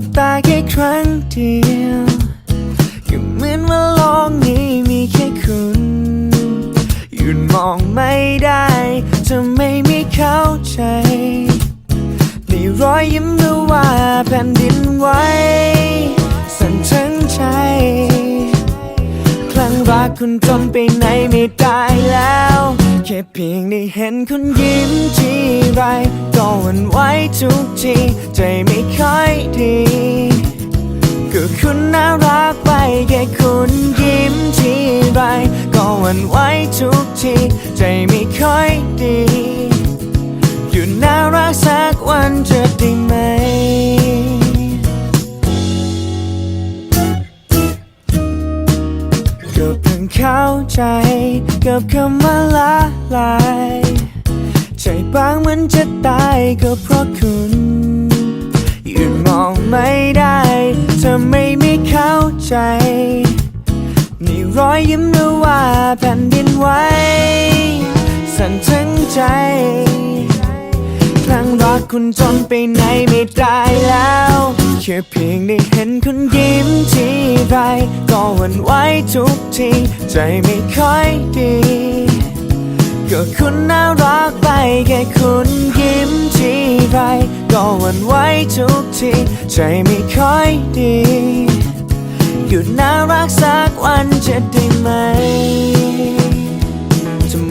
บตาแค่ครั้งเดียวก็เหมือนว่าโลกนี้มีแค่คุณยืนมองไม่ได้จะไม่มีเข้าใจในรอยยิ้มหรือว่าแผ่นดินไหวสั่นทั้งใจ คลั่งรักคุณจนไปไหนไม่ได้แล้ว แค่เพียงได้เห็นคุณยิ้มทีไรก็หวันไหวทุกทีใจไม่ค่อยดีก็คุณน่ารักไปแค่คุณยิ้มทีไรก็หวันไหวทุกทีใจไม่ค่อยดี อยู่น่ารักสัก กับคำว่าละลาย ใจบางเหมือนจะตายก็เพราะคุณหยืนมองไม่ได้เธอไม่ไม่เข้าใจนี่รอยยิ้มหรือว่าแผ่นดินไหวสั่นทั้งใจ ครั้งรักคุณจนไปไหนไม่ได้แล้วแค่เพียงได้เห็นคุณยิ้มทีไรก็หวั่นไหวทุกทีใจไม่ค่อยดี ก็คุณน่ารักไปแค่คุณยิ้มทีไรก็หวั่นไหวทุกทีใจไม่ค่อยดีหยุดน่ารักสักวันจะได้ไหม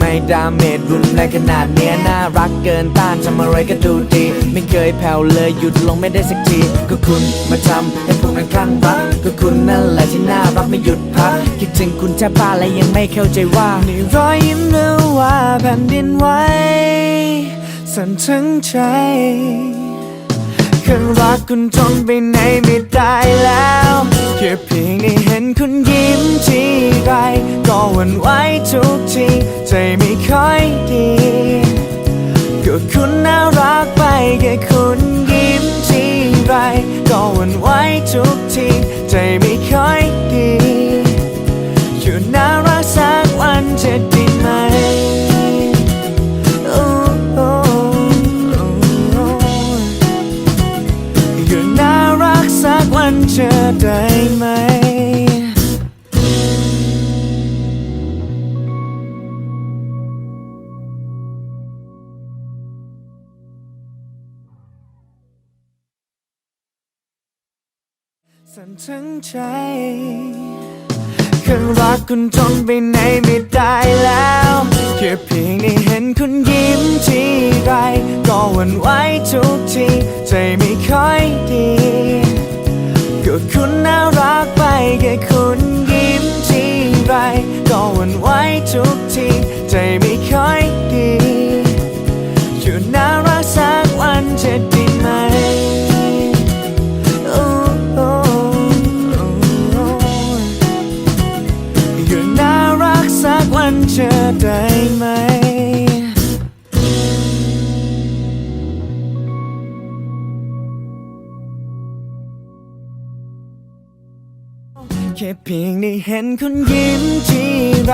ทำไมดาเมจรุนแรงขนาดเนี้ยน่ารักเกินต้านทำอะไรก็ดูดี ไม่เคยแผ่วเลยหยุดลงไม่ได้สักที ก็คุณมาทำให้ผมนั้นคลั่งรัก ก็คุณนั่นแหละที่น่ารักไม่หยุดพัก คิดถึงคุณแทบบ้าและยังไม่เข้าใจว่านี่รอยยิ้มหรือว่าแผ่นดินไหวสั่นทั้งใจแค่รักคุณจนไปไหนไม่ได้แล้ว รักไปแค่คุณยิ้มทีไร ก็หวั่นไหวทุกที ใจไม่ค่อยดี อยู่น่ารักสักวันจะด้ไหมโอ้โอ้โอ้อยู่น่ารักสักวันจะได้ สั่นทั้งใจแค่รักคุณจนไปไหนไม่ได้แล้วแค่เพียงได้เห็นคุณยิ้มทีไรก็หวั่นไหวทุกที ใจไม่ค่อยดีก็คุณน่ารักไปแค่คุณยิ้มทีไรก็หวั่นไหวทุกที ใจไม่ค่อยดี อยู่น่ารักสักวันจะด้ ได้ไหมแค่เพียงได้เห็นคุณยิ้มทีไร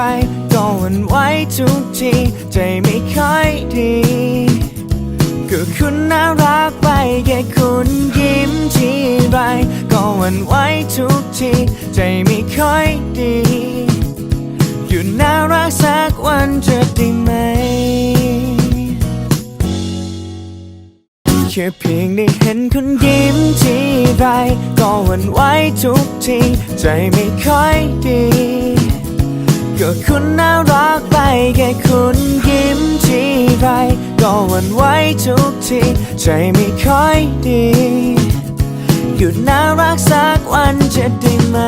ก็หวั่นไหวทุกที ใจไม่ค่อยดี ก็คุณน่ารักไปแค่คุณยิ้มทีไรก็หวั่นไหวทุกที ใจไม่ค่อยดี สักวันจะได้ไหม แค่เพียงได้เห็นคุณยิ้มทีไรก็หวั่นไหวทุกที ใจไม่ค่อยดี ก็คุณน่ารักไปแค่คุณยิ้มทีไรก็หวั่นไหวทุกที ใจไม่ค่อยดีหยุดน่ารักสักวันจะได้ไหม